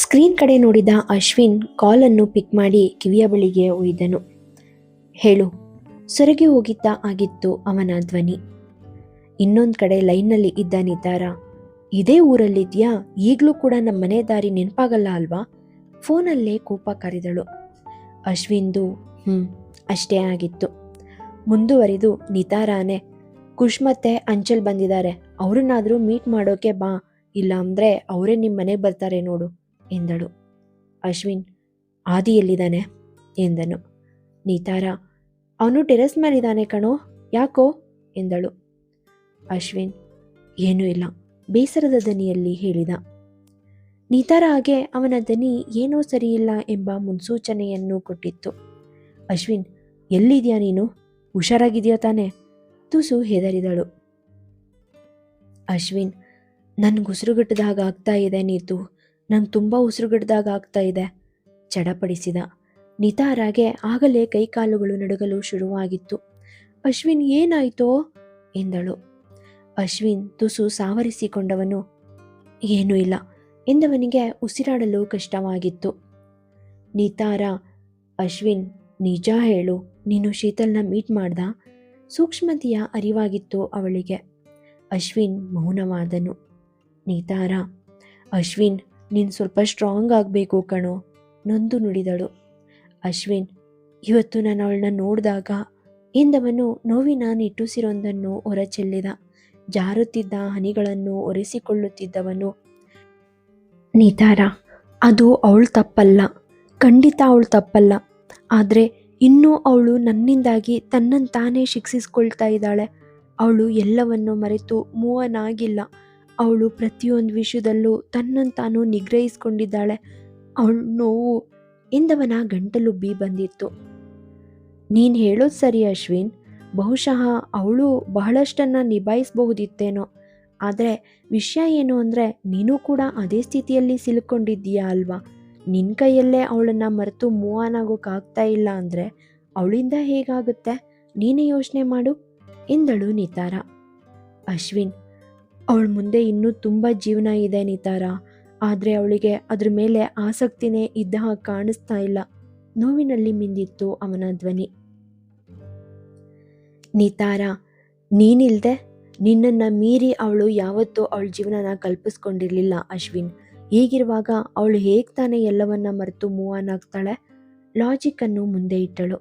Screen ಕಡೆ ನೋಡಿದ ಅಶ್ವಿನ್ ಕಾಲನ್ನು ಪಿಕ್ ಮಾಡಿ ಕಿವಿಯ ಬಳಿಗೆ ಒಯ್ದನು. ಹೇಳು. ಸೊರಗಿ ಹೋಗಿದ್ದ ಆಗಿತ್ತು ಅವನ ಧ್ವನಿ. ಇನ್ನೊಂದು ಕಡೆ ಲೈನ್ನಲ್ಲಿ ಇದ್ದ ನಿತಾರ, ಇದೇ ಊರಲ್ಲಿದ್ಯಾ? ಈಗಲೂ ಕೂಡ ನಮ್ಮ ಮನೆ ದಾರಿ ನೆನಪಾಗಲ್ಲ ಅಲ್ವಾ? ಫೋನಲ್ಲೇ ಕೋಪ ಕರೆದಳು. ಅಶ್ವಿನ್ದು ಹ್ಞೂ ಅಷ್ಟೇ ಆಗಿತ್ತು. ಮುಂದುವರಿದು ನಿತಾರಾನೆ ಖುಷ್ ಮತ್ತೆ ಅಂಚಲ್ ಬಂದಿದ್ದಾರೆ. ಅವ್ರನ್ನಾದರೂ ಮೀಟ್ ಮಾಡೋಕೆ ಬಾ. ಇಲ್ಲ ಅಂದರೆ ಅವರೇ ನಿಮ್ಮ ಮನೆಗೆ ಬರ್ತಾರೆ ನೋಡು. ಎಂದಳು. ಅಶ್ವಿನ್ ಆದಿ ಎಲ್ಲಿದ್ದಾನೆ ಎಂದನು. ನೀತಾರ, ಅವನು ಟೆರೆಸ್ ಮೇಲಿದ್ದಾನೆ ಕಣೋ, ಯಾಕೋ ಎಂದಳು. ಅಶ್ವಿನ್, ಏನೂ ಇಲ್ಲ, ಬೇಸರದ ದನಿಯಲ್ಲಿ ಹೇಳಿದ. ನೀತಾರ ಹಾಗೆ ಅವನ ದನಿ ಏನೋ ಸರಿಯಿಲ್ಲ ಎಂಬ ಮುನ್ಸೂಚನೆಯನ್ನು ಕೊಟ್ಟಿತ್ತು. ಅಶ್ವಿನ್, ಎಲ್ಲಿದೆಯಾ ನೀನು? ಹುಷಾರಾಗಿದೆಯಾ ತಾನೆ? ತುಸು ಹೆದರಿದಳು. ಅಶ್ವಿನ್ ನನ್ಗೆ ಉಸಿರುಗಟ್ಟದಾಗ ಆಗ್ತಾ ಇದೆ ನೀತು. ನಂಗೆ ತುಂಬ ಉಸಿರುಗಿಡ್ದಾಗ ಆಗ್ತಾ ಇದೆ. ಚಡಪಡಿಸಿದ. ನಿತಾರಾಗೆ ಆಗಲೇ ಕೈಕಾಲುಗಳು ನಡುಗಲು ಶುರುವಾಗಿತ್ತು. ಅಶ್ವಿನ್ ಏನಾಯ್ತೋ? ಎಂದಳು. ಅಶ್ವಿನ್ ತುಸು ಸಾವರಿಸಿಕೊಂಡವನು, ಏನೂ ಇಲ್ಲ, ಎಂದವನಿಗೆ ಉಸಿರಾಡಲು ಕಷ್ಟವಾಗಿತ್ತು. ನಿತಾರ, ಅಶ್ವಿನ್, ನಿಜ ಹೇಳು, ನೀನು ಶೀತಲ್ನ ಮೀಟ್ ಮಾಡ್ದ? ಸೂಕ್ಷ್ಮತೆಯ ಅರಿವಾಗಿತ್ತು ಅವಳಿಗೆ. ಅಶ್ವಿನ್ ಮೌನವಾದನು. ನಿತಾರ, ಅಶ್ವಿನ್ ನೀನು ಸ್ವಲ್ಪ ಸ್ಟ್ರಾಂಗ್ ಆಗಬೇಕು ಕಣೋ, ನೊಂದು ನುಡಿದಳು. ಅಶ್ವಿನ್, ಇವತ್ತು ನಾನು ಅವಳನ್ನ ನೋಡಿದಾಗ ಎಂದವನು ನೋವಿನ ನಿಟ್ಟುಸಿರೊಂದನ್ನು ಹೊರಚೆಲ್ಲಿದ. ಜಾರುತ್ತಿದ್ದ ಹನಿಗಳನ್ನು ಒರೆಸಿಕೊಳ್ಳುತ್ತಿದ್ದವನು ನಿತಾರ. ಅದು ಅವಳು ತಪ್ಪಲ್ಲ, ಖಂಡಿತ ಅವಳು ತಪ್ಪಲ್ಲ. ಆದರೆ ಇನ್ನೂ ಅವಳು ನನ್ನಿಂದಾಗಿ ತನ್ನನ್ನು ತಾನೇ ಶಿಕ್ಷಿಸ್ಕೊಳ್ತಾ ಇದ್ದಾಳೆ. ಅವಳು ಎಲ್ಲವನ್ನು ಮರೆತು ಮೂವನಾಗಿಲ್ಲ. ಅವಳು ಪ್ರತಿಯೊಂದು ವಿಷಯದಲ್ಲೂ ತನ್ನನ್ನು ತಾನು ನಿಗ್ರಹಿಸ್ಕೊಂಡಿದ್ದಾಳೆ. ಅವಳು ನೋವು ಎಂದವನ ಬಿ ಬಂದಿತ್ತು. ನೀನು ಹೇಳೋದು ಸರಿ ಅಶ್ವಿನ್. ಬಹುಶಃ ಅವಳು ಬಹಳಷ್ಟನ್ನು ನಿಭಾಯಿಸಬಹುದಿತ್ತೇನೋ. ಆದರೆ ವಿಷಯ ಏನು ಅಂದರೆ ನೀನು ಕೂಡ ಅದೇ ಸ್ಥಿತಿಯಲ್ಲಿ ಸಿಲುಕೊಂಡಿದ್ದೀಯಾ ಅಲ್ವಾ? ನಿನ್ನ ಕೈಯಲ್ಲೇ ಅವಳನ್ನು ಮರೆತು ಮೂವ್ ಇಲ್ಲ ಅಂದರೆ ಅವಳಿಂದ ಹೇಗಾಗುತ್ತೆ? ನೀನೇ ಯೋಚನೆ ಮಾಡು ಎಂದಳು ನಿತಾರ. ಅಶ್ವಿನ್ ಅವಳ ಮುಂದೆ ಇನ್ನೂ ತುಂಬ ಜೀವನ ಇದೆ ನಿತಾರ. ಆದರೆ ಅವಳಿಗೆ ಅದ್ರ ಮೇಲೆ ಆಸಕ್ತಿನೇ ಇದ್ದ ಹಾಗೆ ಕಾಣಿಸ್ತಾ ಇಲ್ಲ. ನೋವಿನಲ್ಲಿ ಮಿಂದಿತ್ತು ಅವನ ಧ್ವನಿ. ನಿತಾರ, ನೀನಿಲ್ದೆ? ನಿನ್ನನ್ನು ಮೀರಿ ಅವಳು ಯಾವತ್ತೂ ಅವಳ ಜೀವನನ ಕಲ್ಪಿಸ್ಕೊಂಡಿರಲಿಲ್ಲ ಅಶ್ವಿನ್. ಹೀಗಿರುವಾಗ ಅವಳು ಹೇಗೆ ತಾನೇ ಎಲ್ಲವನ್ನ ಮರೆತು ಮೂವ್ ಆನ್ ಆಗ್ತಾಳೆ? ಲಾಜಿಕ್ಕನ್ನು ಮುಂದೆ ಇಟ್ಟಳು.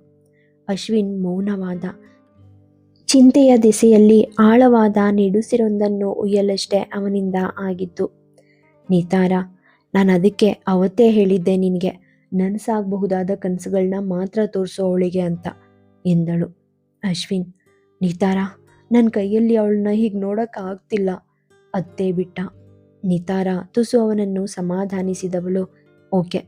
ಅಶ್ವಿನ್ ಮೌನವಾದ. ಚಿಂತೆಯ ದಿಸೆಯಲ್ಲಿ ಆಳವಾದ ನಿಡುಸಿರೊಂದನ್ನು ಉಯ್ಯಲಷ್ಟೇ ಅವನಿಂದ ಆಗಿತ್ತು. ನಿತಾರ, ನಾನು ಅದಕ್ಕೆ ಅವತ್ತೇ ಹೇಳಿದ್ದೆ ನಿನಗೆ. ನನಸಾಗಬಹುದಾದ ಕನಸುಗಳನ್ನ ಮಾತ್ರ ತೋರಿಸೋ ಅವಳಿಗೆ ಅಂತ, ಎಂದಳು. ಅಶ್ವಿನ್, ನಿತಾರ ನನ್ನ ಕೈಯಲ್ಲಿ ಅವಳನ್ನ ಹೀಗೆ ನೋಡೋಕ್ಕಾಗ್ತಿಲ್ಲ. ಅತ್ತೇ ಬಿಟ್ಟ. ನಿತಾರ, ತುಸು ಅವನನ್ನು ಸಮಾಧಾನಿಸಿದವಳು. ಓಕೆ,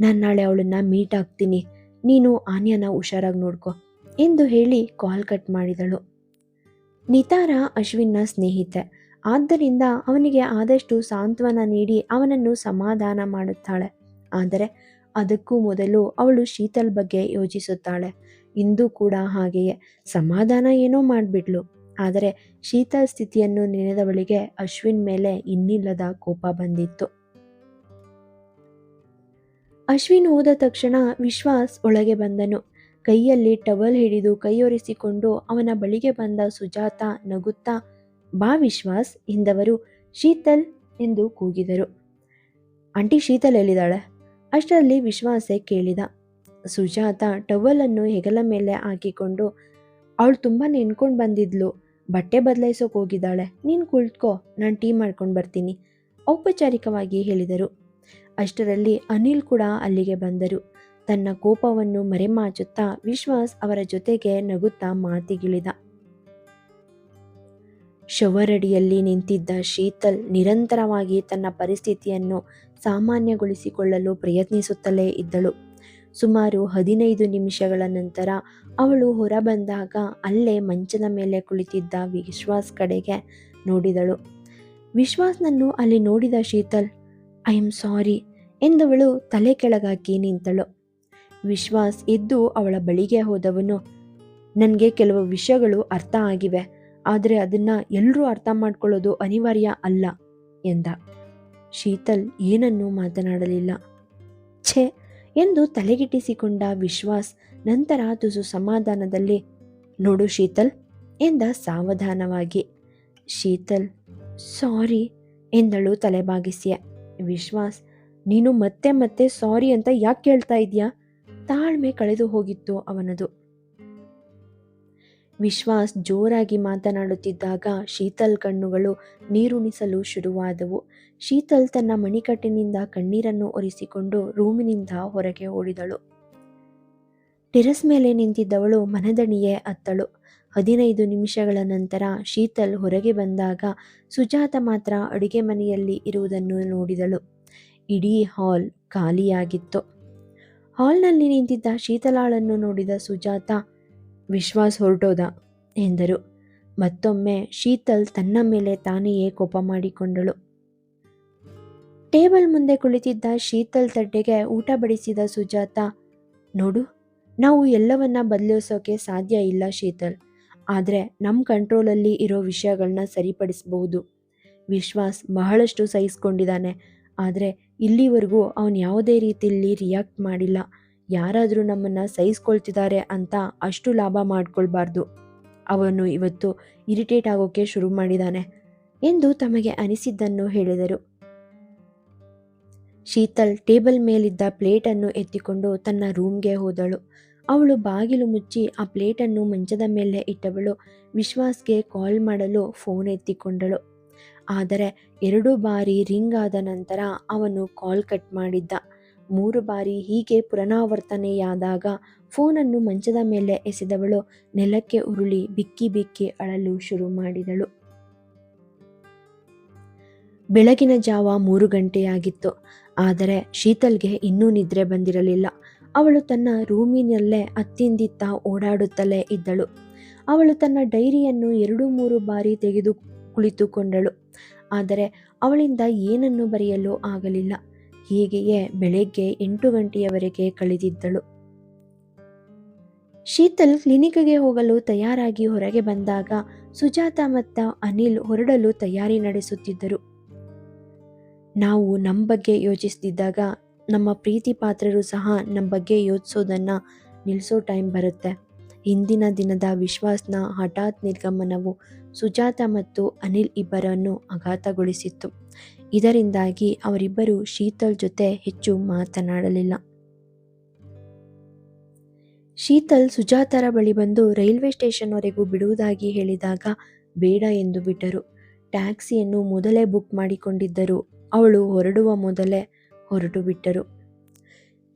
ನಾನು ನಾಳೆ ಅವಳನ್ನ ಮೀಟ್ ಆಗ್ತೀನಿ. ನೀನು ಆನ್ಯನ ಹುಷಾರಾಗಿ ನೋಡ್ಕೊ. ಎಂದು ಹೇಳಿ ಕಾಲ್ ಕಟ್ ಮಾಡಿದಳು. ನಿತಾರ ಅಶ್ವಿನ್ನ ಸ್ನೇಹಿತೆ. ಆದ್ದರಿಂದ ಅವನಿಗೆ ಆದಷ್ಟು ಸಾಂತ್ವನ ನೀಡಿ ಅವನನ್ನು ಸಮಾಧಾನ ಮಾಡುತ್ತಾಳೆ. ಆದರೆ ಅದಕ್ಕೂ ಮೊದಲು ಅವಳು ಶೀತಲ್ ಬಗ್ಗೆ ಯೋಚಿಸುತ್ತಾಳೆ. ಇಂದು ಕೂಡ ಹಾಗೆಯೇ. ಸಮಾಧಾನ ಏನೋ ಮಾಡಿಬಿಡ್ಲು ಆದರೆ ಶೀತಲ್ ಸ್ಥಿತಿಯನ್ನು ನೆನೆದವಳಿಗೆ ಅಶ್ವಿನ್ ಮೇಲೆ ಇನ್ನಿಲ್ಲದ ಕೋಪ ಬಂದಿತ್ತು. ಅಶ್ವಿನ್ ಹೋದ ತಕ್ಷಣ ವಿಶ್ವಾಸ್ ಒಳಗೆ ಬಂದನು. ಕೈಯಲ್ಲಿ ಟವಲ್ ಹಿಡಿದು ಕೈಯೊರೆಸಿಕೊಂಡು ಅವನ ಬಳಿಗೆ ಬಂದ ಸುಜಾತ ನಗುತ್ತಾ, ಬಾ ವಿಶ್ವಾಸ್, ಎಂದವರು ಶೀತಲ್ ಎಂದು ಕೂಗಿದರು. ಆಂಟಿ ಶೀತಲ್ ಎಲ್ಲಿದ್ದಾಳೆ? ಅಷ್ಟರಲ್ಲಿ ವಿಶ್ವಾಸೆ ಕೇಳಿದ. ಸುಜಾತ ಟವಲನ್ನು ಹೆಗಲ ಮೇಲೆ ಹಾಕಿಕೊಂಡು, ಅವಳು ತುಂಬ ನೆನ್ಕೊಂಡು ಬಂದಿದ್ಲು. ಬಟ್ಟೆ ಬದಲಾಯಿಸೋಕೆ ಹೋಗಿದ್ದಾಳೆ. ನೀನು ಕುಳಿತ್ಕೋ. ನಾನು ಟೀ ಮಾಡ್ಕೊಂಡು ಬರ್ತೀನಿ. ಔಪಚಾರಿಕವಾಗಿ ಹೇಳಿದರು. ಅಷ್ಟರಲ್ಲಿ ಅನಿಲ್ ಕೂಡ ಅಲ್ಲಿಗೆ ಬಂದರು. ತನ್ನ ಕೋಪವನ್ನು ಮರೆಮಾಚುತ್ತಾ ವಿಶ್ವಾಸ್ ಅವರ ಜೊತೆಗೆ ನಗುತ್ತಾ ಮಾತಿಗಿಳಿದ. ಶವರಡಿಯಲ್ಲಿ ನಿಂತಿದ್ದ ಶೀತಲ್ ನಿರಂತರವಾಗಿ ತನ್ನ ಪರಿಸ್ಥಿತಿಯನ್ನು ಸಾಮಾನ್ಯಗೊಳಿಸಿಕೊಳ್ಳಲು ಪ್ರಯತ್ನಿಸುತ್ತಲೇ ಇದ್ದಳು. ಸುಮಾರು ಹದಿನೈದು ನಿಮಿಷಗಳ ನಂತರ ಅವಳು ಹೊರಬಂದಾಗ ಅಲ್ಲೇ ಮಂಚದ ಮೇಲೆ ಕುಳಿತಿದ್ದ ವಿಶ್ವಾಸ್ ಕಡೆಗೆ ನೋಡಿದಳು. ವಿಶ್ವಾಸ್ನನ್ನು ಅಲ್ಲಿ ನೋಡಿದ ಶೀತಲ್, ಐ ಆಮ್ ಸಾರಿ ಎಂದವಳು ತಲೆ ಕೆಳಗಾಕಿ ನಿಂತಳು. ವಿಶ್ವಾಸ್ ಎದ್ದು ಅವಳ ಬಳಿಗೆ ಹೋದವನು. ನನಗೆ ಕೆಲವು ವಿಷಯಗಳು ಅರ್ಥ ಆಗಿವೆ, ಆದರೆ ಅದನ್ನು ಎಲ್ಲರೂ ಅರ್ಥ ಮಾಡ್ಕೊಳ್ಳೋದು ಅನಿವಾರ್ಯ ಅಲ್ಲ, ಎಂದ. ಶೀತಲ್ ಏನನ್ನೂ ಮಾತನಾಡಲಿಲ್ಲ. ಛೆ, ಎಂದು ತಲೆಗಿಟ್ಟಿಸಿಕೊಂಡ ವಿಶ್ವಾಸ್ ನಂತರ ತುಸು ಸಮಾಧಾನದಲ್ಲಿ, ನೋಡು ಶೀತಲ್, ಎಂದ ಸಾವಧಾನವಾಗಿ. ಶೀತಲ್, ಸಾರಿ, ಎಂದಳು ತಲೆಬಾಗಿಸಿಯ. ವಿಶ್ವಾಸ್, ನೀನು ಮತ್ತೆ ಮತ್ತೆ ಸಾರಿ ಅಂತ ಯಾಕೆ ಕೇಳ್ತಾ ಇದೀಯಾ? ತಾಳ್ಮೆ ಕಳೆದು ಹೋಗಿತ್ತು ಅವನದು. ವಿಶ್ವಾಸ್ ಜೋರಾಗಿ ಮಾತನಾಡುತ್ತಿದ್ದಾಗ ಶೀತಲ್ ಕಣ್ಣುಗಳು ನೀರುಣಿಸಲು ಶುರುವಾದವು. ಶೀತಲ್ ತನ್ನ ಮಣಿಕಟ್ಟಿನಿಂದ ಕಣ್ಣೀರನ್ನು ಒರೆಸಿಕೊಂಡು ರೂಮಿನಿಂದ ಹೊರಗೆ ಓಡಿದಳು. ಟೆರಸ್ ಮೇಲೆ ನಿಂತಿದ್ದವಳು ಮನದಣಿಯೇ ಅತ್ತಳು. ಹದಿನೈದು ನಿಮಿಷಗಳ ನಂತರ ಶೀತಲ್ ಹೊರಗೆ ಬಂದಾಗ ಸುಜಾತ ಮಾತ್ರ ಅಡುಗೆ ಮನೆಯಲ್ಲಿ ಇರುವುದನ್ನು ನೋಡಿದಳು. ಇಡೀ ಹಾಲ್ ಖಾಲಿಯಾಗಿತ್ತು. ಹಾಲ್ನಲ್ಲಿ ನಿಂತಿದ್ದ ಶೀತಲಾಳನ್ನು ನೋಡಿದ ಸುಜಾತ, ವಿಶ್ವಾಸ್ ಹೊರಟೋದ? ಎಂದರು. ಮತ್ತೊಮ್ಮೆ ಶೀತಲ್ ತನ್ನ ಮೇಲೆ ತಾನೆಯೇ ಕೋಪ ಮಾಡಿಕೊಂಡಳು. ಟೇಬಲ್ ಮುಂದೆ ಕುಳಿತಿದ್ದ ಶೀತಲ್ ತಟ್ಟೆಗೆ ಊಟ ಬಡಿಸಿದ ಸುಜಾತ, ನೋಡು, ನಾವು ಎಲ್ಲವನ್ನ ಬದಲಿಸೋಕೆ ಸಾಧ್ಯ ಇಲ್ಲ ಶೀತಲ್. ಆದರೆ ನಮ್ಮ ಕಂಟ್ರೋಲಲ್ಲಿ ಇರೋ ವಿಷಯಗಳನ್ನ ಸರಿಪಡಿಸಬಹುದು ವಿಶ್ವಾಸ್ ಬಹಳಷ್ಟು ಸಹಿಸ್ಕೊಂಡಿದ್ದಾನೆ ಆದರೆ ಇಲ್ಲಿವರೆಗೂ ಅವನು ಯಾವುದೇ ರೀತಿಯಲ್ಲಿ ರಿಯಾಕ್ಟ್ ಮಾಡಿಲ್ಲ. ಯಾರಾದರೂ ನಮ್ಮನ್ನು ಸಹಿಸ್ಕೊಳ್ತಿದ್ದಾರೆ ಅಂತ ಅಷ್ಟು ಲಾಭ ಮಾಡ್ಕೊಳ್ಬಾರ್ದು. ಅವನು ಇವತ್ತು ಇರಿಟೇಟ್ ಆಗೋಕ್ಕೆ ಶುರು ಮಾಡಿದ್ದಾನೆ ಎಂದು ತಮಗೆ ಅನಿಸಿದ್ದನ್ನು ಹೇಳಿದರು. ಶೀತಲ್ ಟೇಬಲ್ ಮೇಲಿದ್ದ ಪ್ಲೇಟನ್ನು ಎತ್ತಿಕೊಂಡು ತನ್ನ ರೂಮ್ಗೆ ಹೋದಳು. ಅವಳು ಬಾಗಿಲು ಮುಚ್ಚಿ ಆ ಪ್ಲೇಟನ್ನು ಮಂಚದ ಮೇಲೆ ಇಟ್ಟವಳು. ವಿಶ್ವಾಸ್ಗೆ ಕಾಲ್ ಮಾಡಲು ಫೋನ್ ಎತ್ತಿಕೊಂಡಳು. ಆದರೆ ಎರಡು ಬಾರಿ ರಿಂಗ್ ಆದ ನಂತರ ಅವನು ಕಾಲ್ ಕಟ್ ಮಾಡಿದ್ದ. ಮೂರು ಬಾರಿ ಹೀಗೆ ಪುನರಾವರ್ತನೆಯಾದಾಗ ಫೋನನ್ನು ಮಂಚದ ಮೇಲೆ ಎಸೆದವಳು ನೆಲಕ್ಕೆ ಉರುಳಿ ಬಿಕ್ಕಿ ಬಿಕ್ಕಿ ಅಳಲು ಶುರು ಮಾಡಿದಳು. ಬೆಳಗಿನ ಜಾವ ಮೂರು ಗಂಟೆಯಾಗಿತ್ತು. ಆದರೆ ಶೀತಲ್ಗೆ ಇನ್ನೂ ನಿದ್ರೆ ಬಂದಿರಲಿಲ್ಲ. ಅವಳು ತನ್ನ ರೂಮಿನಲ್ಲೇ ಅತ್ತಿಂದಿತ್ತ ಓಡಾಡುತ್ತಲೇ ಇದ್ದಳು. ಅವಳು ತನ್ನ ಡೈರಿಯನ್ನು ಎರಡು ಮೂರು ಬಾರಿ ತೆಗೆದು ಕುಳಿತುಕೊಂಡಳು. ಆದರೆ ಅವಳಿಂದ ಏನನ್ನು ಬರೆಯಲು ಆಗಲಿಲ್ಲ. ಹೀಗೆಯೇ ಬೆಳಗ್ಗೆ ಎಂಟು ಗಂಟೆಯವರೆಗೆ ಕಳೆದಿದ್ದಳು. ಶೀತಲ್ ಕ್ಲಿನಿಕ್ಗೆ ಹೋಗಲು ತಯಾರಾಗಿ ಹೊರಗೆ ಬಂದಾಗ ಸುಜಾತ ಮತ್ತು ಅನಿಲ್ ಹೊರಡಲು ತಯಾರಿ ನಡೆಸುತ್ತಿದ್ದರು. ನಾವು ನಮ್ಮ ಬಗ್ಗೆ ಯೋಚಿಸ್ತಿದ್ದಾಗ ನಮ್ಮ ಪ್ರೀತಿ ಪಾತ್ರರು ಸಹ ನಮ್ಮ ಬಗ್ಗೆ ಯೋಚಿಸೋದನ್ನ ನಿಲ್ಲಿಸೋ ಟೈಮ್ ಬರುತ್ತೆ. ಹಿಂದಿನ ದಿನದ ವಿಶ್ವಾಸ್ನ ಹಠಾತ್ ನಿರ್ಗಮನವು ಸುಜಾತ ಮತ್ತು ಅನಿಲ್ ಇಬ್ಬರನ್ನು ಆಘಾತಗೊಳಿಸಿತ್ತು. ಇದರಿಂದಾಗಿ ಅವರಿಬ್ಬರು ಶೀತಲ್ ಜೊತೆ ಹೆಚ್ಚು ಮಾತನಾಡಲಿಲ್ಲ. ಶೀತಲ್ ಸುಜಾತರ ಬಳಿ ಬಂದು ರೈಲ್ವೆ ಸ್ಟೇಷನ್ವರೆಗೂ ಬಿಡುವುದಾಗಿ ಹೇಳಿದಾಗ ಬೇಡ ಎಂದು ಬಿಟ್ಟರು. ಟ್ಯಾಕ್ಸಿಯನ್ನು ಮೊದಲೇ ಬುಕ್ ಮಾಡಿಕೊಂಡಿದ್ದರು. ಅವಳು ಹೊರಡುವ ಮೊದಲೇ ಹೊರಟು ಬಿಟ್ಟರು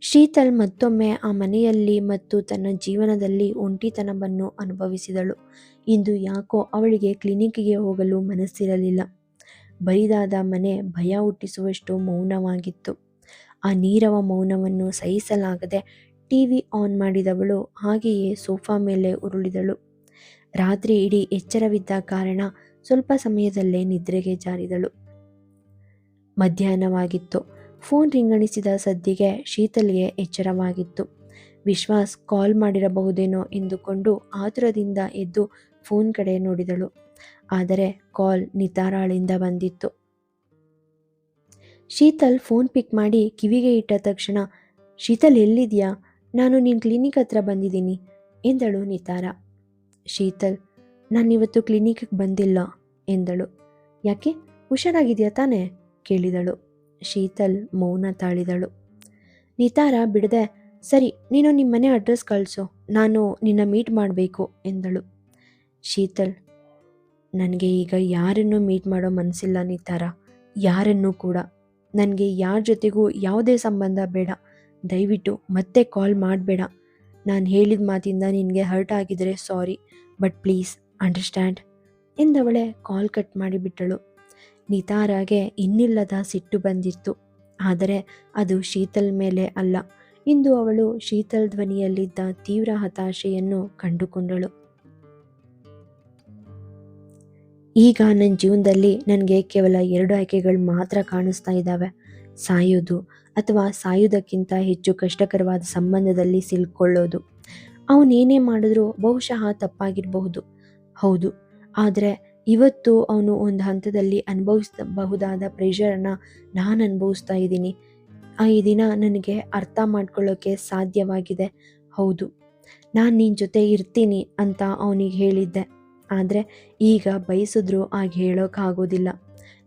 ಶೀತಲ್ ಮತ್ತೊಮ್ಮೆ ಆ ಮನೆಯಲ್ಲಿ ಮತ್ತು ತನ್ನ ಜೀವನದಲ್ಲಿ ಒಂಟಿತನವನ್ನು ಅನುಭವಿಸಿದಳು. ಇಂದು ಯಾಕೋ ಅವಳಿಗೆ ಕ್ಲಿನಿಕ್ಗೆ ಹೋಗಲು ಮನಸ್ಸಿರಲಿಲ್ಲ. ಬರಿದಾದ ಮನೆ ಭಯ ಹುಟ್ಟಿಸುವಷ್ಟು ಮೌನವಾಗಿತ್ತು. ಆ ನೀರವ ಮೌನವನ್ನು ಸಹಿಸಲಾಗದೆ ಟಿವಿ ಆನ್ ಮಾಡಿದವಳು ಹಾಗೆಯೇ ಸೋಫಾ ಮೇಲೆ ಉರುಳಿದಳು. ರಾತ್ರಿ ಇಡೀ ಎಚ್ಚರವಿದ್ದ ಕಾರಣ ಸ್ವಲ್ಪ ಸಮಯದಲ್ಲೇ ನಿದ್ರೆಗೆ ಜಾರಿದಳು. ಮಧ್ಯಾಹ್ನವಾಗಿತ್ತು. ಫೋನ್ ರಿಂಗಣಿಸಿದ ಸದ್ದಿಗೆ ಶೀತಲ್ಗೆ ಎಚ್ಚರವಾಗಿತ್ತು. ವಿಶ್ವಾಸ್ ಕಾಲ್ ಮಾಡಿರಬಹುದೇನೋ ಎಂದುಕೊಂಡು ಆತುರದಿಂದ ಎದ್ದು ಫೋನ್ ಕಡೆ ನೋಡಿದಳು. ಆದರೆ ಕಾಲ್ ನಿತಾರಾಳಿಂದ ಬಂದಿತ್ತು. ಶೀತಲ್ ಫೋನ್ ಪಿಕ್ ಮಾಡಿ ಕಿವಿಗೆ ಇಟ್ಟ ತಕ್ಷಣ, ಶೀತಲ್ ಎಲ್ಲಿದೆಯಾ? ನಾನು ನಿನ್ನ ಕ್ಲಿನಿಕ್ ಹತ್ರ ಬಂದಿದ್ದೀನಿ, ಎಂದಳು ನಿತಾರ. ಶೀತಲ್ ನಾನಿವತ್ತು ಕ್ಲಿನಿಕ್ಗೆ ಬಂದಿಲ್ಲ, ಎಂದಳು. ಯಾಕೆ? ಹುಷಾರಾಗಿದೆಯಾ ತಾನೇ? ಕೇಳಿದಳು. ಶೀತಲ್ ಮೌನ ತಾಳಿದಳು. ನಿತಾರ, ಬಿಡದೆ. ಸರಿ, ನೀನು ನಿಮ್ಮ ಮನೆ ಅಡ್ರೆಸ್ ಕಳಿಸು. ನಾನು ನಿನ್ನ ಮೀಟ್ ಮಾಡಬೇಕು, ಎಂದಳು. ಶೀತಲ್, ನನಗೆ ಈಗ ಯಾರನ್ನು ಮೀಟ್ ಮಾಡೋ ಮನಸ್ಸಿಲ್ಲ ನಿತಾರ. ಯಾರನ್ನೂ ಕೂಡ. ನನಗೆ ಯಾರ ಜೊತೆಗೂ ಯಾವುದೇ ಸಂಬಂಧ ಬೇಡ. ದಯವಿಟ್ಟು ಮತ್ತೆ ಕಾಲ್ ಮಾಡಬೇಡ. ನಾನು ಹೇಳಿದ ಮಾತಿಂದ ನಿನಗೆ ಹರ್ಟ್ ಆಗಿದ್ರೆ ಸಾರಿ, ಬಟ್ ಪ್ಲೀಸ್ ಅಂಡರ್ಸ್ಟ್ಯಾಂಡ್, ಎಂದವಳೆ ಕಾಲ್ ಕಟ್ ಮಾಡಿಬಿಟ್ಟಳು. ನಿತಾರಾಗೆ ಇನ್ನಿಲ್ಲದ ಸಿಟ್ಟು ಬಂದಿತ್ತು. ಆದರೆ ಅದು ಶೀತಲ್ ಮೇಲೆ ಅಲ್ಲ. ಇಂದು ಅವಳು ಶೀತಲ್ ಧ್ವನಿಯಲ್ಲಿದ್ದ ತೀವ್ರ ಹತಾಶೆಯನ್ನು ಕಂಡುಕೊಂಡಳು. ಈಗ ನನ್ನ ಜೀವನದಲ್ಲಿ ನನಗೆ ಕೇವಲ ಎರಡು ಆಯ್ಕೆಗಳು ಮಾತ್ರ ಕಾಣಿಸ್ತಾ ಇದ್ದಾವೆ. ಸಾಯೋದು ಅಥವಾ ಸಾಯುವುದಕ್ಕಿಂತ ಹೆಚ್ಚು ಕಷ್ಟಕರವಾದ ಸಂಬಂಧದಲ್ಲಿ ಸಿಲ್ಕೊಳ್ಳೋದು. ಅವನೇನೇ ಮಾಡಿದ್ರೂ ಬಹುಶಃ ತಪ್ಪಾಗಿರಬಹುದು. ಹೌದು, ಆದರೆ ಇವತ್ತು ಅವನು ಒಂದು ಹಂತದಲ್ಲಿ ಅನುಭವಿಸಬಹುದಾದ ಪ್ರೆಷರನ್ನ ನಾನು ಅನುಭವಿಸ್ತಾ ಇದ್ದೀನಿ. ಆ ಈ ದಿನ ನನಗೆ ಅರ್ಥ ಮಾಡ್ಕೊಳ್ಳೋಕ್ಕೆ ಸಾಧ್ಯವಾಗಿದೆ. ಹೌದು, ನಾನು ನಿನ್ನ ಜೊತೆ ಇರ್ತೀನಿ ಅಂತ ಅವನಿಗೆ ಹೇಳಿದ್ದೆ. ಆದರೆ ಈಗ ಬಯಸಿದ್ರು ಆಗ ಹೇಳೋಕ್ಕಾಗೋದಿಲ್ಲ.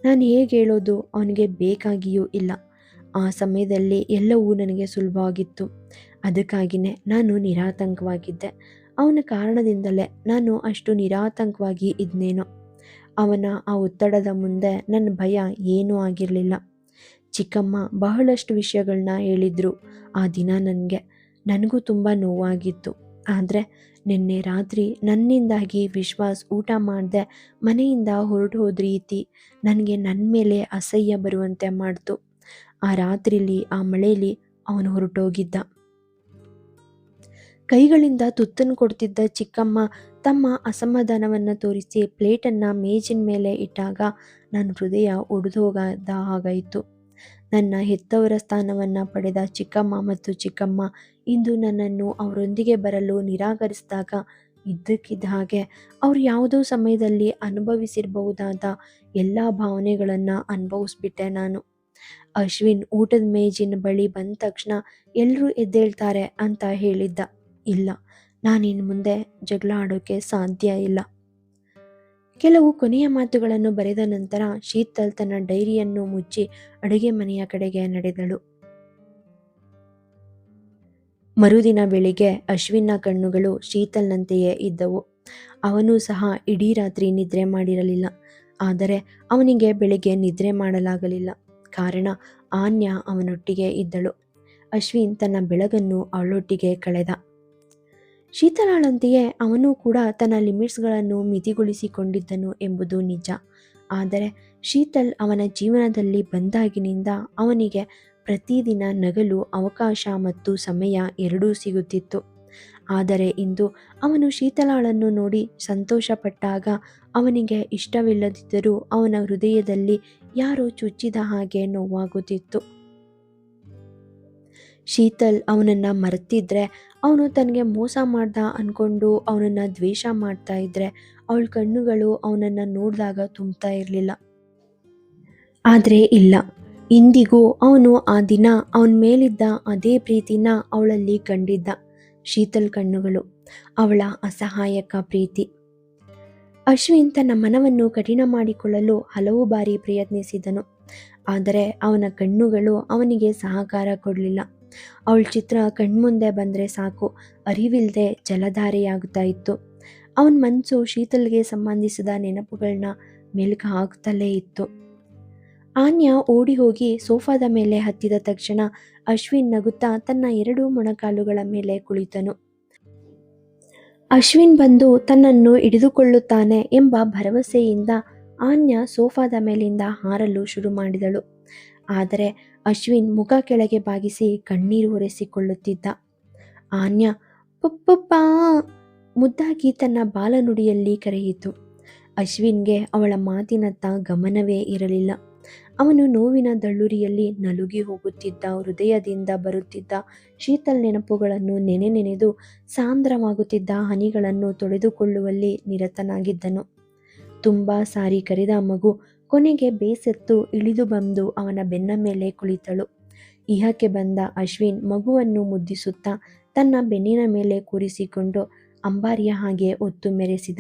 ನಾನು ಹೇಗೆ ಹೇಳೋದು ಅವನಿಗೆ ಬೇಕಾಗಿಯೂ ಇಲ್ಲ. ಆ ಸಮಯದಲ್ಲಿ ಎಲ್ಲವೂ ನನಗೆ ಸುಲಭವಾಗಿತ್ತು. ಅದಕ್ಕಾಗಿಯೇ ನಾನು ನಿರಾತಂಕವಾಗಿದ್ದೆ. ಅವನ ಕಾರಣದಿಂದಲೇ ನಾನು ಅಷ್ಟು ನಿರಾತಂಕವಾಗಿ ಇದ್ನೇನೋ. ಅವನ ಆ ಒತ್ತಡದ ಮುಂದೆ ನನ್ನ ಭಯ ಏನೂ ಆಗಿರಲಿಲ್ಲ. ಚಿಕ್ಕಮ್ಮ ಬಹಳಷ್ಟು ವಿಷಯಗಳನ್ನ ಹೇಳಿದ್ರು. ಆ ದಿನ ನನಗೆ, ನನಗೂ ತುಂಬ ನೋವಾಗಿತ್ತು. ಆದರೆ ನಿನ್ನೆ ರಾತ್ರಿ ನನ್ನಿಂದಾಗಿ ವಿಶ್ವಾಸ್ ಊಟ ಮಾಡದೆ ಮನೆಯಿಂದ ಹೊರಟು ಹೋದ ರೀತಿ ನನಗೆ ನನ್ನ ಮೇಲೆ ಅಸಹ್ಯ ಬರುವಂತೆ ಮಾಡ್ತು. ಆ ರಾತ್ರಿಲಿ, ಆ ಮಳೆಯಲ್ಲಿ ಅವನು ಹೊರಟೋಗಿದ್ದ. ಕೈಗಳಿಂದ ತುತ್ತನ್ನು ಕೊಡ್ತಿದ್ದ ಚಿಕ್ಕಮ್ಮ ತಮ್ಮ ಅಸಮಾಧಾನವನ್ನು ತೋರಿಸಿ ಪ್ಲೇಟನ್ನು ಮೇಜಿನ ಮೇಲೆ ಇಟ್ಟಾಗ ನನ್ನ ಹೃದಯ ಒಡೆದೋಗದ ಹಾಗಾಯಿತು. ನನ್ನ ಹೆತ್ತವರ ಸ್ಥಾನವನ್ನು ಪಡೆದ ಚಿಕ್ಕಮ್ಮ ಮತ್ತು ಚಿಕ್ಕಮ್ಮ ಇಂದು ನನ್ನನ್ನು ಅವರೊಂದಿಗೆ ಬರಲು ನಿರಾಕರಿಸಿದಾಗ ಇದ್ದಕ್ಕಿದ್ದ ಹಾಗೆ ಅವ್ರು ಯಾವುದೋ ಸಮಯದಲ್ಲಿ ಅನುಭವಿಸಿರಬಹುದಾದ ಎಲ್ಲ ಭಾವನೆಗಳನ್ನು ಅನುಭವಿಸ್ಬಿಟ್ಟೆ ನಾನು. ಅಶ್ವಿನ್ ಊಟದ ಮೇಜಿನ ಬಳಿ ಬಂದ ತಕ್ಷಣ ಎಲ್ಲರೂ ಎದ್ದೇಳ್ತಾರೆ ಅಂತ ಹೇಳಿದ್ದ. ಇಲ್ಲ ನಾನಿನ್ನು ಮುಂದೆ ಜಗಳ ಆಡೋಕ್ಕೆ ಸಾಧ್ಯ ಇಲ್ಲ. ಕೆಲವು ಕೊನೆಯ ಮಾತುಗಳನ್ನು ಬರೆದ ನಂತರ ಶೀತಲ್ ತನ್ನ ಡೈರಿಯನ್ನು ಮುಚ್ಚಿ ಅಡುಗೆ ಮನೆಯ ಕಡೆಗೆ ನಡೆದಳು. ಮರುದಿನ ಬೆಳಿಗ್ಗೆ ಅಶ್ವಿನ ಕಣ್ಣುಗಳು ಶೀತಲ್ನಂತೆಯೇ ಇದ್ದವು. ಅವನು ಸಹ ಇಡೀ ರಾತ್ರಿ ನಿದ್ರೆ ಮಾಡಿರಲಿಲ್ಲ. ಆದರೆ ಅವನಿಗೆ ಬೆಳಿಗ್ಗೆ ನಿದ್ರೆ ಮಾಡಲಾಗಲಿಲ್ಲ. ಕಾರಣ ಆನ್ಯ ಅವನೊಟ್ಟಿಗೆ ಇದ್ದಳು. ಅಶ್ವಿನ್ ತನ್ನ ಬೆಳಗನ್ನು ಅವಳೊಟ್ಟಿಗೆ ಕಳೆದ. ಶೀತಲಾಳಂತೆಯೇ ಅವನೂ ಕೂಡ ತನ್ನ ಲಿಮಿಟ್ಸ್ಗಳನ್ನು ಮಿತಿಗೊಳಿಸಿಕೊಂಡಿದ್ದನು ಎಂಬುದು ನಿಜ. ಆದರೆ ಶೀತಲ್ ಅವನ ಜೀವನದಲ್ಲಿ ಬಂದಾಗಿನಿಂದ ಅವನಿಗೆ ಪ್ರತಿದಿನ ನಗಲು ಅವಕಾಶ ಮತ್ತು ಸಮಯ ಎರಡೂ ಸಿಗುತ್ತಿತ್ತು. ಆದರೆ ಇಂದು ಅವನು ಶೀತಲಾಳನ್ನು ನೋಡಿ ಸಂತೋಷಪಟ್ಟಾಗ ಅವನಿಗೆ ಇಷ್ಟವಿಲ್ಲದಿದ್ದರೂ ಅವನ ಹೃದಯದಲ್ಲಿ ಯಾರೋ ಚುಚ್ಚಿದ ಹಾಗೆ ನೋವಾಗುತ್ತಿತ್ತು. ಶೀತಲ್ ಅವನನ್ನು ಮರೆತಿದ್ರೆ, ಅವನು ತನಗೆ ಮೋಸ ಮಾಡ್ದ ಅಂದ್ಕೊಂಡು ಅವನನ್ನು ದ್ವೇಷ ಮಾಡ್ತಾ ಇದ್ರೆ, ಅವಳ ಕಣ್ಣುಗಳು ಅವನನ್ನು ನೋಡಿದಾಗ ತುಂಬ್ತಾ ಇರಲಿಲ್ಲ. ಆದರೆ ಇಲ್ಲ. ಇಂದಿಗೂ ಅವನು ಆ ದಿನ ಅವನ ಮೇಲಿದ್ದ ಅದೇ ಪ್ರೀತಿನ ಅವಳಲ್ಲಿ ಕಂಡಿದ್ದ ಶೀತಲ್ ಕಣ್ಣುಗಳು, ಅವಳ ಅಸಹಾಯಕ ಪ್ರೀತಿ. ಅಶ್ವಿನ್ ತನ್ನ ಮನವನ್ನು ಕಠಿಣ ಮಾಡಿಕೊಳ್ಳಲು ಹಲವು ಬಾರಿ ಪ್ರಯತ್ನಿಸಿದನು, ಆದರೆ ಅವನ ಕಣ್ಣುಗಳು ಅವನಿಗೆ ಸಹಕಾರ ಕೊಡಲಿಲ್ಲ. ಅವಳ ಚಿತ್ರ ಕಣ್ಮುಂದೆ ಬಂದರೆ ಸಾಕು ಅರಿವಿಲ್ಲದೆ ಜಲಧಾರೆಯಾಗುತ್ತಾ ಇತ್ತು. ಅವನ ಮನಸ್ಸು ಶೀತಲ್ಗೆ ಸಂಬಂಧಿಸಿದ ನೆನಪುಗಳನ್ನ ಮೆಲುಕು ಹಾಕುತ್ತಲೇ ಇತ್ತು. ಆನ್ಯ ಓಡಿ ಹೋಗಿ ಸೋಫಾದ ಮೇಲೆ ಹತ್ತಿದ ತಕ್ಷಣ ಅಶ್ವಿನ್ ನಗುತ್ತಾ ತನ್ನ ಎರಡು ಮೊಣಕಾಲುಗಳ ಮೇಲೆ ಕುಳಿತನು. ಅಶ್ವಿನ್ ಬಂದು ತನ್ನನ್ನು ಹಿಡಿದುಕೊಳ್ಳುತ್ತಾನೆ ಎಂಬ ಭರವಸೆಯಿಂದ ಆನ್ಯ ಸೋಫಾದ ಮೇಲಿಂದ ಹಾರಲು ಶುರು ಮಾಡಿದಳು. ಆದರೆ ಅಶ್ವಿನ್ ಮುಖ ಕೆಳಗೆ ಬಾಗಿಸಿ ಕಣ್ಣೀರು ಒರೆಸಿಕೊಳ್ಳುತ್ತಿದ್ದ. ಆನ್ಯ ಪುಪ್ಪಾ ಮುದ್ದಾಗಿ ತನ್ನ ಬಾಲನುಡಿಯಲ್ಲಿ ಕರೆಯಿತು. ಅಶ್ವಿನ್ಗೆ ಅವಳ ಮಾತಿನತ್ತ ಗಮನವೇ ಇರಲಿಲ್ಲ. ಅವನು ನೋವಿನ ದಳ್ಳುರಿಯಲ್ಲಿ ನಲುಗಿ ಹೋಗುತ್ತಿದ್ದ, ಹೃದಯದಿಂದ ಬರುತ್ತಿದ್ದ ಶೀತಲ್ ನೆನಪುಗಳನ್ನು ನೆನೆ ನೆನೆದು ಸಾಂದ್ರವಾಗುತ್ತಿದ್ದ ಹನಿಗಳನ್ನು ತೊಳೆದುಕೊಳ್ಳುವಲ್ಲಿ ನಿರತನಾಗಿದ್ದನು. ತುಂಬ ಸಾರಿ ಕರೆದ ಮಗು ಕೊನೆಗೆ ಬೇಸತ್ತು ಇಳಿದು ಬಂದು ಅವನ ಬೆನ್ನ ಮೇಲೆ ಕುಳಿತಳು. ಇಹಕ್ಕೆ ಬಂದ ಅಶ್ವಿನ್ ಮಗುವನ್ನು ಮುದ್ದಿಸುತ್ತಾ ತನ್ನ ಬೆನ್ನಿನ ಮೇಲೆ ಕೂರಿಸಿಕೊಂಡು ಅಂಬಾರಿಯ ಹಾಗೆ ಒತ್ತು ಮೆರೆಸಿದ.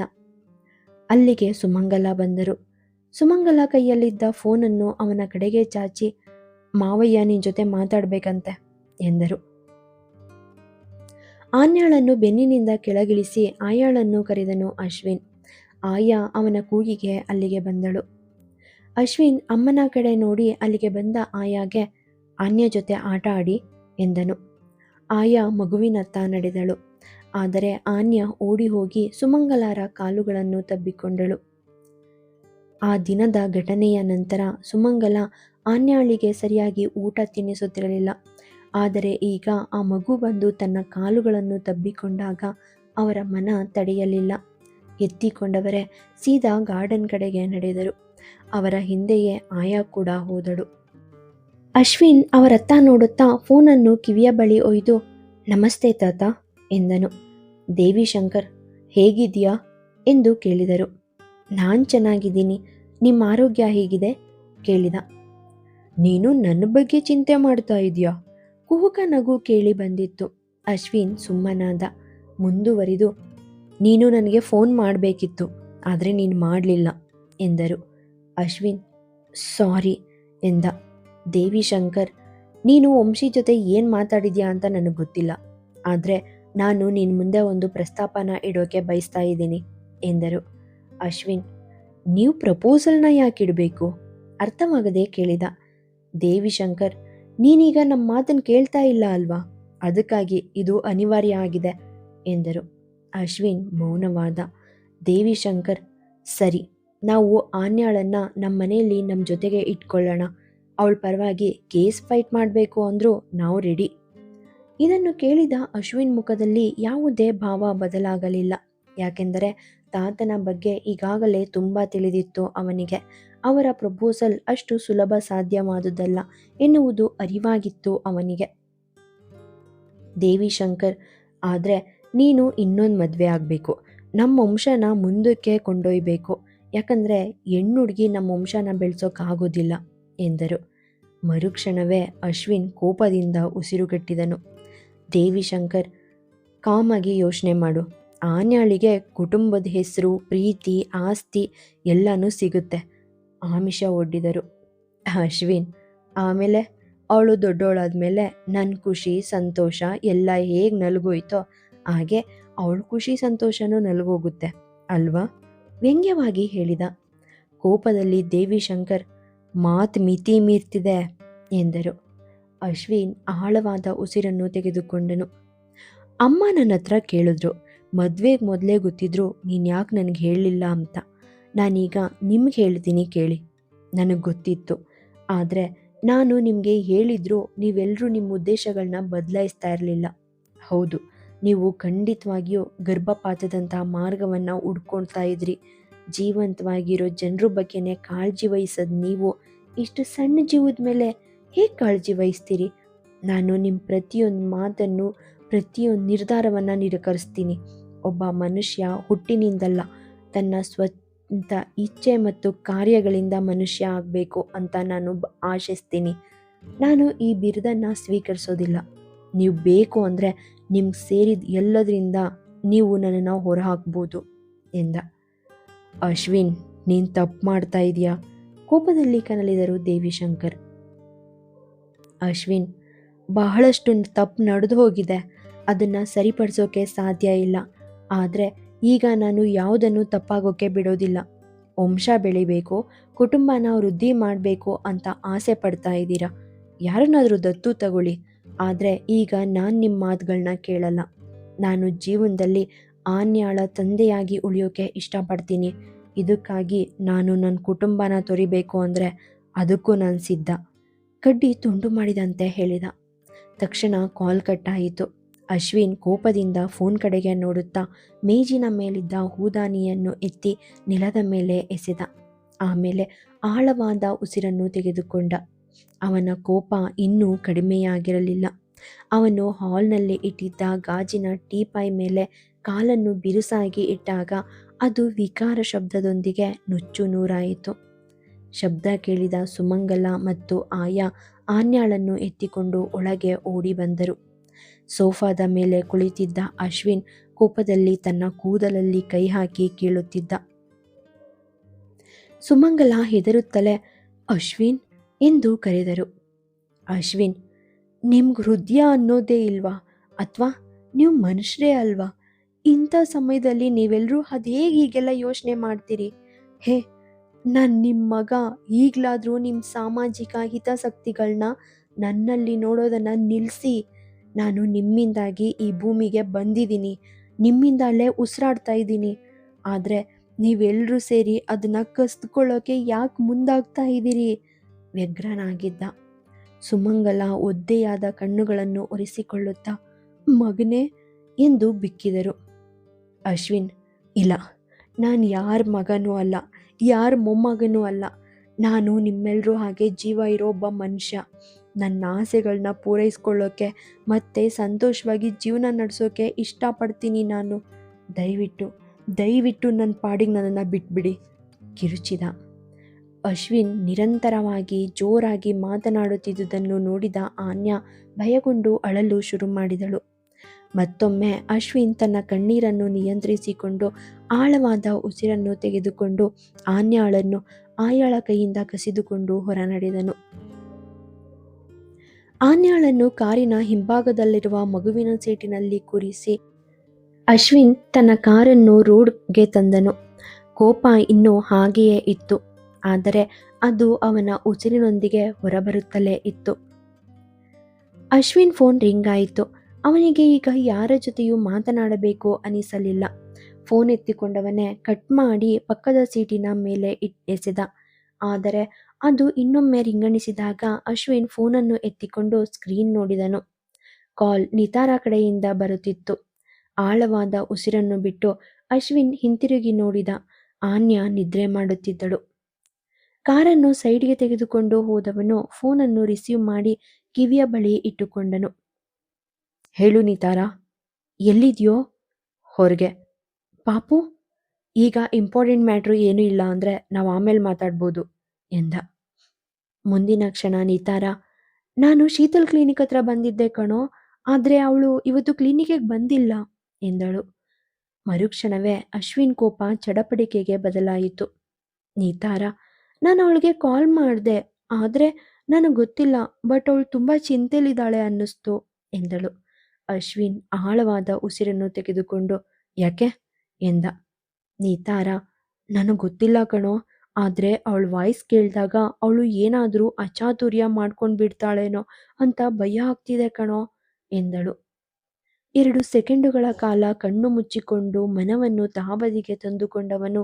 ಅಲ್ಲಿಗೆ ಸುಮಂಗಲ ಬಂದರು. ಸುಮಂಗಲ ಕೈಯಲ್ಲಿದ್ದ ಫೋನನ್ನು ಅವನ ಕಡೆಗೆ ಚಾಚಿ, ಮಾವಯ್ಯ, ನಿನ್ ಜೊತೆ ಮಾತಾಡಬೇಕಂತೆ ಎಂದರು. ಆನ್ಯಾಳನ್ನು ಬೆನ್ನಿನಿಂದ ಕೆಳಗಿಳಿಸಿ ಆಯಾಳನ್ನು ಕರೆದನು ಅಶ್ವಿನ್. ಆಯಾ ಅವನ ಕೂಗಿಗೆ ಅಲ್ಲಿಗೆ ಬಂದಳು. ಅಶ್ವಿನ್ ಅಮ್ಮನ ಕಡೆ ನೋಡಿ ಅಲ್ಲಿಗೆ ಬಂದ ಆಯಾಗೆ ಆನ್ಯ ಜೊತೆ ಆಟ ಆಡಿ ಎಂದನು. ಆಯಾ ಮಗುವಿನತ್ತ ನಡೆದಳು. ಆದರೆ ಆನ್ಯ ಓಡಿ ಹೋಗಿ ಸುಮಂಗಲಾರ ಕಾಲುಗಳನ್ನು ತಬ್ಬಿಕೊಂಡಳು. ಆ ದಿನದ ಘಟನೆಯ ನಂತರ ಸುಮಂಗಲ ಆನ್ಯಾಳಿಗೆ ಸರಿಯಾಗಿ ಊಟ ತಿನ್ನಿಸುತ್ತಿರಲಿಲ್ಲ. ಆದರೆ ಈಗ ಆ ಮಗು ಬಂದು ತನ್ನ ಕಾಲುಗಳನ್ನು ತಬ್ಬಿಕೊಂಡಾಗ ಅವರ ಮನ ತಡೆಯಲಿಲ್ಲ. ಎತ್ತಿಕೊಂಡವರೇ ಸೀದಾ ಗಾರ್ಡನ್ ಕಡೆಗೆ ನಡೆದರು. ಅವರ ಹಿಂದೆಯೇ ಆಯಾ ಕೂಡ ಹೋದಳು. ಅಶ್ವಿನ್ ಅವರತ್ತ ನೋಡುತ್ತಾ ಫೋನನ್ನು ಕಿವಿಯ ಬಳಿ ಒಯ್ದು, ನಮಸ್ತೆ ತಾತ, ಎಂದನು. ದೇವಿ ಶಂಕರ್ ಹೇಗಿದ್ಯಾ ಎಂದು ಕೇಳಿದರು. ನಾನು ಚೆನ್ನಾಗಿದ್ದೀನಿ. ನಿಮ್ಮ ಆರೋಗ್ಯ ಹೇಗಿದೆ? ಕೇಳಿದ. ನೀನು ನನ್ನ ಬಗ್ಗೆ ಚಿಂತೆ ಮಾಡ್ತಾ ಇದೀಯಾ ಕುಹುಕ ನಗು ಕೇಳಿ ಬಂದಿತ್ತು. ಅಶ್ವಿನ್ ಸುಮ್ಮನಾದ, ಮುಂದುವರಿದು, ನೀನು ನನಗೆ ಫೋನ್ ಮಾಡಬೇಕಿತ್ತು, ಆದರೆ ನೀನು ಮಾಡಲಿಲ್ಲ, ಎಂದರು. ಅಶ್ವಿನ್, ಸಾರಿ ಎಂದ. ದೇವಿಶಂಕರ್ ನೀನು ವಂಶಿ ಜೊತೆ ಏನು ಮಾತಾಡಿದ್ಯಾ ಅಂತ ನನಗೆ ಗೊತ್ತಿಲ್ಲ. ಆದರೆ ನಾನು ನಿನ್ನ ಮುಂದೆ ಒಂದು ಪ್ರಸ್ತಾಪನ ಇಡೋಕೆ ಬಯಸ್ತಾ ಇದ್ದೀನಿ ಎಂದರು. ಅಶ್ವಿನ್, ನೀವು ಪ್ರಪೋಸಲ್ನ ಯಾಕೆ ಇಡಬೇಕು? ಅರ್ಥವಾಗದೆ ಕೇಳಿದ. ದೇವಿಶಂಕರ್ ನೀನೀಗ ನಮ್ಮ ಮಾತನ್ನು ಕೇಳ್ತಾ ಇಲ್ಲ ಅಲ್ವಾ? ಅದಕ್ಕಾಗಿ ಇದು ಅನಿವಾರ್ಯ ಆಗಿದೆ ಎಂದರು. ಅಶ್ವಿನ್ ಮೌನವಾದ. ದೇವಿಶಂಕರ್ ಸರಿ ನಾವು ಆನ್ಯಾಳನ್ನು ನಮ್ಮ ಮನೆಯಲ್ಲಿ ನಮ್ಮ ಜೊತೆಗೆ ಇಟ್ಕೊಳ್ಳೋಣ. ಅವಳ ಪರವಾಗಿ ಕೇಸ್ ಫೈಟ್ ಮಾಡಬೇಕು ಅಂದರೂ ನಾವು ರೆಡಿ. ಇದನ್ನು ಕೇಳಿದ ಅಶ್ವಿನ್ ಮುಖದಲ್ಲಿ ಯಾವುದೇ ಭಾವ ಬದಲಾಗಲಿಲ್ಲ. ಯಾಕೆಂದರೆ ತಾತನ ಬಗ್ಗೆ ಈಗಾಗಲೇ ತುಂಬ ತಿಳಿದಿತ್ತು ಅವನಿಗೆ. ಅವರ ಪ್ರಪೋಸಲ್ ಅಷ್ಟು ಸುಲಭ ಸಾಧ್ಯವಾದುದಲ್ಲ ಎನ್ನುವುದು ಅರಿವಾಗಿತ್ತು ಅವನಿಗೆ. ದೇವಿ ಶಂಕರ್, ಆದರೆ ನೀನು ಇನ್ನೊಂದು ಮದುವೆ ಆಗಬೇಕು. ನಮ್ಮ ವಂಶನ ಮುಂದಕ್ಕೆ ಕೊಂಡೊಯ್ಬೇಕು. ಯಾಕಂದರೆ ಹೆಣ್ಣುಡುಗಿ ನಮ್ಮ ವಂಶನ ಬೆಳೆಸೋಕ್ಕಾಗೋದಿಲ್ಲ ಎಂದರು. ಮರುಕ್ಷಣವೇ ಅಶ್ವಿನ್ ಕೋಪದಿಂದ ಉಸಿರುಗಟ್ಟಿದನು. ದೇವಿಶಂಕರ್ ಕಾಮಾಗಿ ಯೋಚನೆ ಮಾಡು. ಆನ್ಯಾಳಿಗೆ ಕುಟುಂಬದ ಹೆಸರು, ಪ್ರೀತಿ, ಆಸ್ತಿ ಎಲ್ಲನೂ ಸಿಗುತ್ತೆ, ಆಮಿಷ ಒಡ್ಡಿದರು. ಅಶ್ವಿನ್, ಆಮೇಲೆ ಅವಳು ದೊಡ್ಡವಳಾದ್ಮೇಲೆ ನನ್ನ ಖುಷಿ, ಸಂತೋಷ ಎಲ್ಲ ಹೇಗೆ ನಲ್ಗೋಯ್ತೋ ಹಾಗೆ ಅವಳ ಖುಷಿ, ಸಂತೋಷನೂ ನಲ್ಗೋಗುತ್ತೆ, ಅಲ್ವಾ? ವ್ಯಂಗ್ಯವಾಗಿ ಹೇಳಿದ. ಕೋಪದಲ್ಲಿ ದೇವಿಶಂಕರ್ ಮಾತು ಮಿತಿ ಮೀರ್ತಿದೆ ಎಂದರು. ಅಶ್ವಿನ್ ಆಳವಾದ ಉಸಿರನ್ನು ತೆಗೆದುಕೊಂಡನು. ಅಮ್ಮ ನನ್ನ ಹತ್ರ ಕೇಳಿದ್ರು ಮದುವೆಗೆ ಮೊದಲೇ ಗೊತ್ತಿದ್ರು, ನೀನು ಯಾಕೆ ನನಗೆ ಹೇಳಲಿಲ್ಲ ಅಂತ. ನಾನೀಗ ನಿಮ್ಗೆ ಹೇಳ್ತೀನಿ ಕೇಳಿ. ನನಗೆ ಗೊತ್ತಿತ್ತು. ಆದರೆ ನಾನು ನಿಮಗೆ ಹೇಳಿದ್ರು ನೀವೆಲ್ಲರೂ ನಿಮ್ಮ ಉದ್ದೇಶಗಳನ್ನ ಬದಲಾಯಿಸ್ತಾ ಇರಲಿಲ್ಲ. ಹೌದು ನೀವು ಖಂಡಿತವಾಗಿಯೂ ಗರ್ಭಪಾತದಂತಹ ಮಾರ್ಗವನ್ನು ಹುಡ್ಕೊಳ್ತಾ ಇದ್ರಿ. ಜೀವಂತವಾಗಿರೋ ಜನರ ಬಗ್ಗೆನೇ ಕಾಳಜಿ ವಹಿಸೋದು ನೀವು ಇಷ್ಟು ಸಣ್ಣ ಜೀವದ ಮೇಲೆ ಹೇಗೆ ಕಾಳಜಿ ವಹಿಸ್ತೀರಿ? ನಾನು ನಿಮ್ಮ ಪ್ರತಿಯೊಂದು ಮಾತನ್ನು, ಪ್ರತಿಯೊಂದು ನಿರ್ಧಾರವನ್ನು ನಿರಾಕರಿಸ್ತೀನಿ. ಒಬ್ಬ ಮನುಷ್ಯ ಹುಟ್ಟಿನಿಂದಲ್ಲ, ತನ್ನ ಸ್ವಂತ ಇಚ್ಛೆ ಮತ್ತು ಕಾರ್ಯಗಳಿಂದ ಮನುಷ್ಯ ಆಗಬೇಕು ಅಂತ ನಾನು ಆಶಿಸ್ತೀನಿ. ನಾನು ಈ ಬಿರುದನ್ನು ಸ್ವೀಕರಿಸೋದಿಲ್ಲ. ನೀವು ಬೇಕು ಅಂದರೆ ನಿಮ್ಗೆ ಸೇರಿದ ಎಲ್ಲದರಿಂದ ನೀವು ನನ್ನನ್ನು ಹೊರಹಾಕ್ಬೋದು ಎಂದ. ಅಶ್ವಿನ್, ನೀನು ತಪ್ಪು ಮಾಡ್ತಾ ಇದೆಯಾ? ಕೋಪದಲ್ಲಿ ಕನಲಿದರು ದೇವಿಶಂಕರ್. ಅಶ್ವಿನ್ ಬಹಳಷ್ಟು ತಪ್ಪು ನಡೆದು ಹೋಗಿದೆ. ಅದನ್ನು ಸರಿಪಡಿಸೋಕೆ ಸಾಧ್ಯ ಇಲ್ಲ. ಆದರೆ ಈಗ ನಾನು ಯಾವುದನ್ನು ತಪ್ಪಾಗೋಕ್ಕೆ ಬಿಡೋದಿಲ್ಲ. ವಂಶ ಬೆಳಿಬೇಕು, ಕುಟುಂಬನ ವೃದ್ಧಿ ಮಾಡಬೇಕು ಅಂತ ಆಸೆ ಪಡ್ತಾ ಇದ್ದೀರಾ? ಯಾರನ್ನಾದರೂ ದತ್ತು ತಗೊಳ್ಳಿ. ಆದರೆ ಈಗ ನಾನು ನಿಮ್ಮ ಮಾತುಗಳನ್ನ ಕೇಳಲ್ಲ. ನಾನು ಜೀವನದಲ್ಲಿ ಆನ್ಯಾಳ ತಂದೆಯಾಗಿ ಉಳಿಯೋಕೆ ಇಷ್ಟಪಡ್ತೀನಿ. ಇದಕ್ಕಾಗಿ ನಾನು ನನ್ನ ಕುಟುಂಬನ ತೊರಿಬೇಕು ಅಂದರೆ ಅದಕ್ಕೂ ನಾನು ಸಿದ್ಧ. ಕಡ್ಡಿ ತುಂಡು ಮಾಡಿದಂತೆ ಹೇಳಿದ. ತಕ್ಷಣ ಕಾಲ್ ಕಟ್ಟಾಯಿತು. ಅಶ್ವಿನ್ ಕೋಪದಿಂದ ಫೋನ್ ಕಡೆಗೆ ನೋಡುತ್ತಾ ಮೇಜಿನ ಮೇಲಿದ್ದ ಹೂದಾನಿಯನ್ನು ಎತ್ತಿ ನೆಲದ ಮೇಲೆ ಎಸೆದ. ಆಮೇಲೆ ಆಳವಾದ ಉಸಿರನ್ನು ತೆಗೆದುಕೊಂಡ. ಅವನ ಕೋಪ ಇನ್ನೂ ಕಡಿಮೆಯಾಗಿರಲಿಲ್ಲ. ಅವನು ಹಾಲ್ನಲ್ಲಿ ಇಟ್ಟಿದ್ದ ಗಾಜಿನ ಟೀಪಾಯ್ ಮೇಲೆ ಕಾಲನ್ನು ಬಿರುಸಾಗಿ ಇಟ್ಟಾಗ ಅದು ವಿಕಾರ ಶಬ್ದದೊಂದಿಗೆ ನುಚ್ಚು ನೂರಾಯಿತು. ಶಬ್ದ ಕೇಳಿದ ಸುಮಂಗಲ ಮತ್ತು ಆಯಾ ಆನ್ಯಾಳನ್ನು ಎತ್ತಿಕೊಂಡು ಒಳಗೆ ಓಡಿ ಬಂದರು. ಸೋಫಾದ ಮೇಲೆ ಕುಳಿತಿದ್ದ ಅಶ್ವಿನ್ ಕೋಪದಲ್ಲಿ ತನ್ನ ಕೂದಲಲ್ಲಿ ಕೈ ಹಾಕಿ ಕೀಳುತ್ತಿದ್ದ. ಸುಮಂಗಲ ಹೆದರುತ್ತಲೇ, ಅಶ್ವಿನ್ ಎಂದು ಕರೆದರು. ಅಶ್ವಿನ್ ನಿಮ್ಗೆ ಹೃದಯ ಅನ್ನೋದೇ ಇಲ್ವಾ? ಅಥವಾ ನೀವು ಮನುಷ್ಯರೇ ಅಲ್ವಾ? ಇಂಥ ಸಮಯದಲ್ಲಿ ನೀವೆಲ್ಲರೂ ಅದು ಹೇಗೆ ಹೀಗೆಲ್ಲ ಯೋಚನೆ ಮಾಡ್ತೀರಿ? ಹೇ, ನಾನು ನಿಮ್ಮ ಮಗ ಈಗಲಾದರೂ ನಿಮ್ಮ ಸಾಮಾಜಿಕ ಹಿತಾಸಕ್ತಿಗಳನ್ನ ನನ್ನಲ್ಲಿ ನೋಡೋದನ್ನು ನಿಲ್ಲಿಸಿ ನಾನು ನಿಮ್ಮಿಂದಾಗಿ ಈ ಭೂಮಿಗೆ ಬಂದಿದ್ದೀನಿ. ನಿಮ್ಮಿಂದಲೇ ಉಸಿರಾಡ್ತಾ ಇದ್ದೀನಿ. ಆದರೆ ನೀವೆಲ್ಲರೂ ಸೇರಿ ಅದನ್ನು ಕಸ್ದುಕೊಳ್ಳೋಕೆ ಯಾಕೆ ಮುಂದಾಗ್ತಾ ಇದ್ದೀರಿ? ವ್ಯಗ್ರನಾಗಿದ್ದ. ಸುಮಂಗಲ ಒದ್ದೆಯಾದ ಕಣ್ಣುಗಳನ್ನು ಒರೆಸಿಕೊಳ್ಳುತ್ತಾ ಮಗನೇ ಎಂದು ಬಿಕ್ಕಿದರು. ಅಶ್ವಿನ್, ಇಲ್ಲ, ನಾನು ಯಾರ ಮಗನೂ ಅಲ್ಲ, ಯಾರ ಮೊಮ್ಮಗನೂ ಅಲ್ಲ. ನಾನು ನಿಮ್ಮೆಲ್ಲರೂ ಹಾಗೆ ಜೀವ ಇರೋ ಒಬ್ಬ ಮನುಷ್ಯ. ನನ್ನ ಆಸೆಗಳನ್ನ ಪೂರೈಸ್ಕೊಳ್ಳೋಕ್ಕೆ ಮತ್ತೆ ಸಂತೋಷವಾಗಿ ಜೀವನ ನಡೆಸೋಕೆ ಇಷ್ಟಪಡ್ತೀನಿ ನಾನು. ದಯವಿಟ್ಟು ದಯವಿಟ್ಟು ನನ್ನ ಪಾಡಿಗೆ ನನ್ನನ್ನು ಬಿಟ್ಬಿಡಿ, ಕಿರುಚಿದ. ಅಶ್ವಿನ್ ನಿರಂತರವಾಗಿ ಜೋರಾಗಿ ಮಾತನಾಡುತ್ತಿದ್ದುದನ್ನು ನೋಡಿದ ಆನ್ಯ ಭಯಗೊಂಡು ಅಳಲು ಶುರು ಮಾಡಿದಳು. ಮತ್ತೊಮ್ಮೆ ಅಶ್ವಿನ್ ತನ್ನ ಕಣ್ಣೀರನ್ನು ನಿಯಂತ್ರಿಸಿಕೊಂಡು ಆಳವಾದ ಉಸಿರನ್ನು ತೆಗೆದುಕೊಂಡು ಆನ್ಯಾಳನ್ನು ಆಯಾಳ ಕೈಯಿಂದ ಕಸಿದುಕೊಂಡು ಹೊರ ನಡೆದನು ಆನ್ಯಾಳನ್ನು ಕಾರಿನ ಹಿಂಭಾಗದಲ್ಲಿರುವ ಮಗುವಿನ ಸೀಟಿನಲ್ಲಿ ಕೂರಿಸಿ ಅಶ್ವಿನ್ ತನ್ನ ಕಾರನ್ನು ರೋಡ್ಗೆ ತಂದನು. ಕೋಪ ಇನ್ನೂ ಹಾಗೆಯೇ ಇತ್ತು. ಆದರೆ ಅದು ಅವನ ಉಸಿರಿನೊಂದಿಗೆ ಹೊರಬರುತ್ತಲೇ ಇತ್ತು. ಅಶ್ವಿನ್ ಫೋನ್ ರಿಂಗ್ ಆಯಿತು. ಅವನಿಗೆ ಈಗ ಯಾರ ಜೊತೆಯೂ ಮಾತನಾಡಬೇಕು ಅನಿಸಲಿಲ್ಲ. ಫೋನ್ ಎತ್ತಿಕೊಂಡವನೇ ಕಟ್ ಮಾಡಿ ಪಕ್ಕದ ಸೀಟಿನ ಮೇಲೆ ಇಟ್ ಎಸೆದ. ಆದರೆ ಅದು ಇನ್ನೊಮ್ಮೆ ರಿಂಗಣಿಸಿದಾಗ ಅಶ್ವಿನ್ ಫೋನನ್ನು ಎತ್ತಿಕೊಂಡು ಸ್ಕ್ರೀನ್ ನೋಡಿದನು. ಕಾಲ್ ನಿತಾರ ಕಡೆಯಿಂದ ಬರುತ್ತಿತ್ತು. ಆಳವಾದ ಉಸಿರನ್ನು ಬಿಟ್ಟು ಅಶ್ವಿನ್ ಹಿಂತಿರುಗಿ ನೋಡಿದ. ಆನ್ಯ ನಿದ್ರೆ ಮಾಡುತ್ತಿದ್ದಳು. ಕಾರನ್ನು ಸೈಡ್ಗೆ ತೆಗೆದುಕೊಂಡು ಹೋದವನು ಫೋನನ್ನು ರಿಸೀವ್ ಮಾಡಿ ಕಿವಿಯ ಬಳಿ ಇಟ್ಟುಕೊಂಡನು. ಹೇಳು ನಿತಾರ, ಎಲ್ಲಿದೆಯೋ? ಹೊರಗೆ. ಪಾಪು, ಈಗ ಇಂಪಾರ್ಟೆಂಟ್ ಮ್ಯಾಟ್ರು ಏನೂ ಇಲ್ಲ ಅಂದರೆ ನಾವು ಆಮೇಲೆ ಮಾತಾಡ್ಬೋದು, ಎಂದ. ಮುಂದಿನ ಕ್ಷಣ ನಿತಾರ, ನಾನು ಶೀತಲ್ ಕ್ಲಿನಿಕ್ ಹತ್ರ ಬಂದಿದ್ದೆ ಕಣೋ, ಆದರೆ ಅವಳು ಇವತ್ತು ಕ್ಲಿನಿಕ್ಗೆ ಬಂದಿಲ್ಲ, ಎಂದಳು. ಮರುಕ್ಷಣವೇ ಅಶ್ವಿನ್ ಕೋಪ ಚಡಪಡಿಕೆಗೆ ಬದಲಾಯಿತು. ನೀತಾರ ನಾನು ಅವಳಿಗೆ ಕಾಲ್ ಮಾಡಿದೆ, ಆದರೆ ನನಗೆ ಗೊತ್ತಿಲ್ಲ ಬಟ್ ಅವಳು ತುಂಬ ಚಿಂತೆಲಿದ್ದಾಳೆ ಅನ್ನಿಸ್ತು ಎಂದಳು. ಅಶ್ವಿನ್ ಆಳವಾದ ಉಸಿರನ್ನು ತೆಗೆದುಕೊಂಡು, ಯಾಕೆ? ಎಂದ. ನೀತಾರ, ನನಗೆ ಗೊತ್ತಿಲ್ಲ ಕಣೋ, ಆದರೆ ಅವಳ ವಾಯ್ಸ್ ಕೇಳಿದಾಗ ಅವಳು ಏನಾದರೂ ಅಚಾತುರ್ಯ ಮಾಡ್ಕೊಂಡು ಬಿಡ್ತಾಳೇನೋ ಅಂತ ಭಯ ಆಗ್ತಿದೆ ಕಣೋ, ಎಂದಳು. ಎರಡು ಸೆಕೆಂಡುಗಳ ಕಾಲ ಕಣ್ಣು ಮುಚ್ಚಿಕೊಂಡು ಮನವನ್ನು ತಹಬದಿಗೆ ತಂದುಕೊಂಡವನು.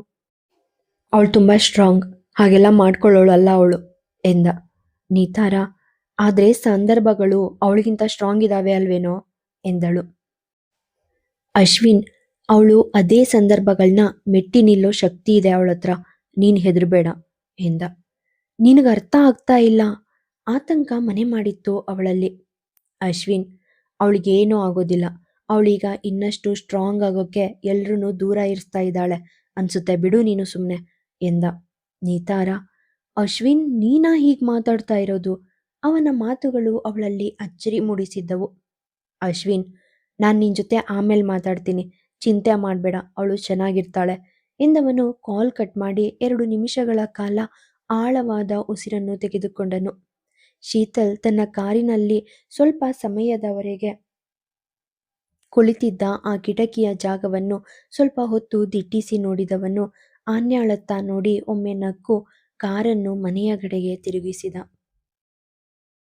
ಅವಳು ತುಂಬ ಸ್ಟ್ರಾಂಗ್ ಹಾಗೆಲ್ಲ ಮಾಡ್ಕೊಳ್ಳೋಳಲ್ಲ ಅವಳು ಎಂದ. ನೀತಾರ, ಆದರೆ ಸಂದರ್ಭಗಳು ಅವಳಿಗಿಂತ ಸ್ಟ್ರಾಂಗ್ ಇದ್ದಾವೆ ಅಲ್ವೇನೋ ಎಂದಳು. ಅಶ್ವಿನ್, ಅವಳು ಅದೇ ಸಂದರ್ಭಗಳನ್ನ ಮೆಟ್ಟಿ ನಿಲ್ಲೋ ಶಕ್ತಿ ಇದೆ ಅವಳ ಹತ್ರ, ನೀನು ಹೆದರಬೇಡ ಎಂದ. ನಿನಗೆ ಅರ್ಥ ಆಗ್ತಾ ಇಲ್ಲ, ಆತಂಕ ಮನೆ ಮಾಡಿತ್ತು ಅವಳಲ್ಲಿ. ಅಶ್ವಿನ್, ಅವಳಿಗೇನೂ ಆಗೋದಿಲ್ಲ, ಅವಳೀಗ ಇನ್ನಷ್ಟು ಸ್ಟ್ರಾಂಗ್ ಆಗೋಕ್ಕೆ ಎಲ್ರೂ ದೂರ ಇರಿಸ್ತಾ ಇದ್ದಾಳೆ, ಅನ್ಸುತ್ತೆ, ಬಿಡು ನೀನು ಸುಮ್ಮನೆ ಎಂದ. ನೀತಾರ, ಅಶ್ವಿನ್ ನೀನಾ ಹೀಗೆ ಮಾತಾಡ್ತಾ ಇರೋದು? ಅವನ ಮಾತುಗಳು ಅವಳಲ್ಲಿ ಅಚ್ಚರಿ ಮೂಡಿಸಿದ್ದವು. ಅಶ್ವಿನ್, ನಾನು ನಿನ್ನ ಜೊತೆ ಆಮೇಲೆ ಮಾತಾಡ್ತೀನಿ. ಚಿಂತೆ ಮಾಡಬೇಡ, ಅವಳು ಚೆನ್ನಾಗಿರ್ತಾಳೆ ಎಂದವನು ಕಾಲ್ ಕಟ್ ಮಾಡಿ ಎರಡು ನಿಮಿಷಗಳ ಕಾಲ ಆಳವಾದ ಉಸಿರನ್ನು ತೆಗೆದುಕೊಂಡನು. ಶೀತಲ್ ತನ್ನ ಕಾರಿನಲ್ಲಿ ಸ್ವಲ್ಪ ಸಮಯದವರೆಗೆ ಕುಳಿತಿದ್ದ ಆ ಕಿಟಕಿಯ ಜಾಗವನ್ನು ಸ್ವಲ್ಪ ಹೊತ್ತು ದಿಟ್ಟಿಸಿ ನೋಡಿದವನು ಆನ್ಯಾಳತ್ತ ನೋಡಿ ಒಮ್ಮೆ ನಕ್ಕು ಕಾರನ್ನು ಮನೆಯ ಕಡೆಗೆ ತಿರುಗಿಸಿದ.